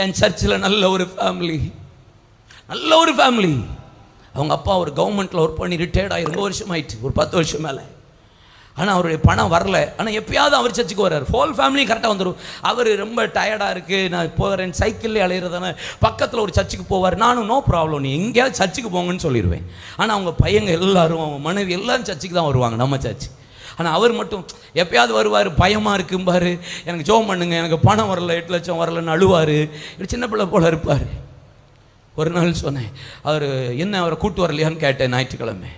என் சர்ச்சில் நல்ல ஒரு ஃபேமிலி நல்ல ஒரு ஃபேமிலி அவங்க அப்பா ஒரு கவர்மெண்ட்டில் ஒர்க் பண்ணி ரிட்டையர்ட் ஆகி ரொம்ப வருஷம் ஆயிட்டு ஒரு பத்து வருஷம் மேலே. ஆனால் அவருடைய பணம் வரல. ஆனால் எப்பயாவது அவர் சர்ச்சுக்கு வர்றார். ஹோல் ஃபேமிலியும் கரெக்டாக வந்துடும் அவர் ரொம்ப டயர்டாக இருக்குது நான் போகிறேன் சைக்கிளில் அலையிறதானே பக்கத்தில் ஒரு சர்ச்சுக்கு போவார். நானும் நோ ப்ராப்ளம் நீ எங்கேயாவது சர்ச்சுக்கு போங்கன்னு சொல்லிடுவேன் ஆனால் அவங்க பையங்க எல்லாரும் அவங்க மனைவி எல்லாரும் சர்ச்சுக்கு தான் வருவாங்க நம்ம சர்ச்சு. ஆனால் அவர் மட்டும் எப்பயாவது வருவார் பயமாக இருக்கும்பார் எனக்கு ஜோம் பண்ணுங்க எனக்கு பணம் வரல எட்டு லட்சம் வரலன்னு அழுவார். சின்ன பிள்ளை போல இருப்பார். ஒரு நாள் சொன்னேன் அவர் என்ன அவரை கூட்டு வரலையான்னு கேட்டேன் ஞாயிற்றுக்கிழமை.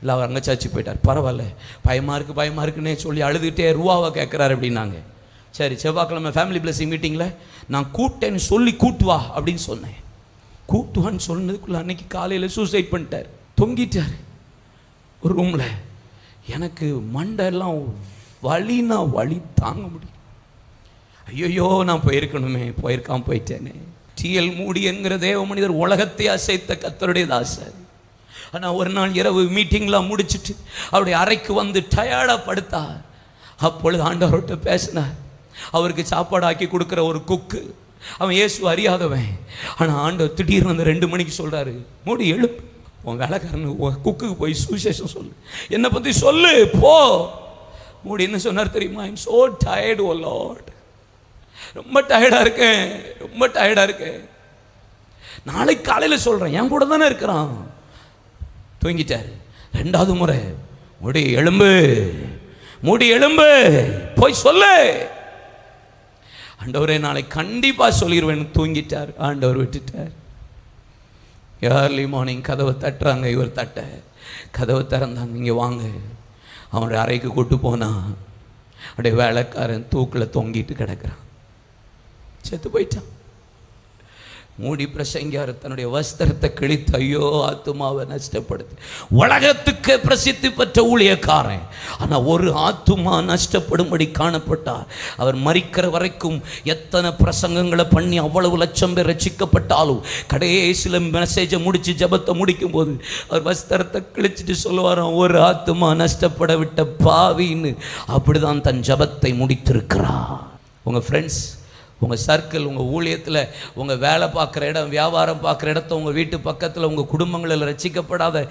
இல்லை அவர் அங்கே சர்ச்சு போயிட்டார். பரவாயில்ல. பயமாக இருக்குது பயமாக இருக்குன்னே சொல்லி அழுதுகிட்டே ரூபாவை கேட்குறாரு அப்படின்னாங்க. சரி செவ்வாய்க்கிழமை ஃபேமிலி பிளஸிங் மீட்டிங்கில் நான் கூட்டேன்னு சொல்லி கூட்டு வா அப்படின்னு சொன்னேன். கூட்டுவான்னு சொன்னதுக்குள்ளே அன்னைக்கு காலையில் சூசைட் பண்ணிட்டார். தொங்கிட்டார். ஒரு ரூமில் எனக்கு மண்டெல்லாம் வலினா வலி தாங்க முடியும் ஐயோ நான் போயிருக்கணுமே போயிருக்கான் போயிட்டேனே. டிஎல் மூடி என்கிற தேவ மனிதர் உலகத்தை அசைத்த கத்தருடைய தாசர். ஆனால் ஒரு நாள் இரவு மீட்டிங்லாம் முடிச்சிட்டு அவருடைய அறைக்கு வந்து டயர்டாக படுத்தார். அப்பொழுது ஆண்டவர்கிட்ட பேசினார். அவருக்கு சாப்பாடு ஆக்கி கொடுக்குற ஒரு குக்கு அவன் இயேசு அறியாதவன். ஆனால் ஆண்டவர் திடீர்னு அந்த ரெண்டு மணிக்கு சொல்கிறாரு மூடி எழுப்பு. உன் அழகாரன் குக்குக்கு போய் சுவிசேஷம் சொல்லு. என்னை பற்றி சொல்லு போ. மூடி என்ன சொன்னார் தெரியுமா? I'm so tired a lot ரொம்ப டயர்டாக இருக்கேன் ரொம்ப டயர்டாக இருக்கேன். நாளைக்கு காலையில் சொல்கிறேன் என் கூட தானே இருக்கிறான். தூங்கிட்டார். ரெண்டாவது முறை முடி எலும்பு முடி எலும்பு போய் சொல்லு. ஆண்டவரே நாளை கண்டிப்பாக சொல்லிடுவேன் தூங்கிட்டார். ஆண்டவர் விட்டுட்டார். ஏர்லி மார்னிங் கதவை தட்டுறாங்க இவர் தட்ட. கதவை திறந்தாங்க இங்கே வாங்க. அவனுடைய அறைக்கு கூட்டு போனான் அப்படியே வேலைக்காரன் தூக்கில் தொங்கிட்டு கிடக்குறான். செத்து போயிட்டான். மூடி பிரசங்கியார் தன்னுடைய வஸ்திரத்தை கிழித்து ஐயோ ஆத்துமாவை நஷ்டப்படுத்து. உலகத்துக்கு பிரசித்தி பெற்ற ஊழியக்காரன். ஆனால் ஒரு ஆத்துமா நஷ்டப்படும்படி காணப்பட்டார். அவர் மறிக்கிற வரைக்கும் எத்தனை பிரசங்கங்களை பண்ணி அவ்வளவு லட்சம் பேர் ரசிக்கப்பட்டாலும் கடைசியில் மெசேஜை முடித்து ஜபத்தை முடிக்கும் போது அவர் வஸ்திரத்தை கிழிச்சிட்டு சொல்லுவாராம் ஒரு ஆத்துமா நஷ்டப்பட விட்ட பாவின்னு. அப்படிதான் தன் ஜபத்தை முடித்திருக்கிறார். உங்கள் ஃப்ரெண்ட்ஸ் உங்கள் சர்க்கிள் உங்கள் ஊழியத்தில் உங்கள் வேலை பார்க்குற இடம் வியாபாரம் பார்க்குற இடத்த உங்கள் வீட்டு பக்கத்தில் உங்கள் குடும்பங்களில் ரசிக்கப்படாத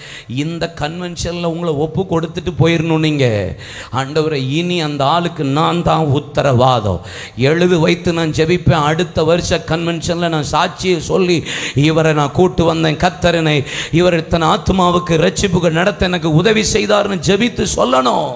இந்த கன்வென்ஷனில் உங்களை ஒப்பு கொடுத்துட்டு போயிடணும் நீங்கள் ஆண்டவரை இனி அந்த ஆளுக்கு நான் தான் உத்தரவாதம். எழுது வைத்து நான் ஜெபிப்பேன். அடுத்த வருஷ கன்வென்ஷனில் நான் சாட்சியை சொல்லி இவரை நான் கூட்டு வந்தேன். கத்தரனை இவர் இத்தனை ஆத்மாவுக்கு ரட்சிப்புகள் நடத்த எனக்கு உதவி செய்தார்னு ஜெபித்து சொல்லணும்.